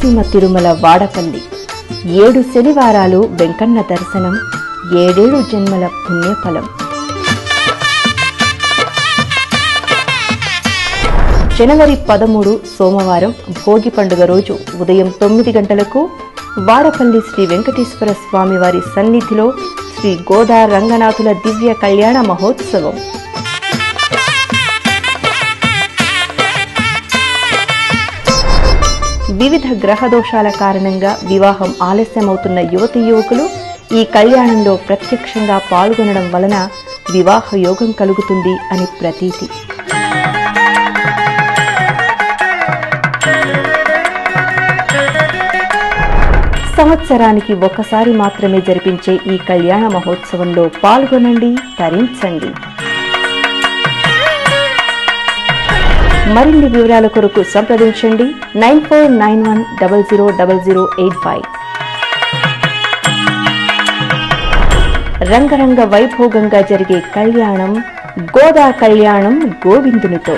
తిరుమల వాడపల్లి. ఏడు శనివారాలు వెంకన్న దర్శనం ఏడేడు జన్మల పుణ్యఫలం. జనవరి పదమూడు సోమవారం భోగి పండుగ రోజు ఉదయం తొమ్మిది గంటలకు వాడపల్లి శ్రీ వెంకటేశ్వర స్వామి వారి సన్నిధిలో శ్రీ గోదా రంగనాథుల దివ్య కళ్యాణ మహోత్సవం. వివిధ గ్రహ దోషాల కారణంగా వివాహం ఆలస్యమవుతున్న యువతి యువకులు ఈ కళ్యాణంలో ప్రత్యక్షంగా పాల్గొనడం వలన వివాహ యోగం కలుగుతుంది అని ప్రతీతి. సంవత్సరానికి ఒకసారి మాత్రమే జరిపించే ఈ కళ్యాణ మహోత్సవంలో పాల్గొనండి తరించండి. మరిన్ని వివరాల కొరకు సంప్రదించండి nine four nine one double zero double zero eight five. రంగరంగ వైభోగంగా జరిగే కళ్యాణం గోదా కళ్యాణం గోవిందునితో.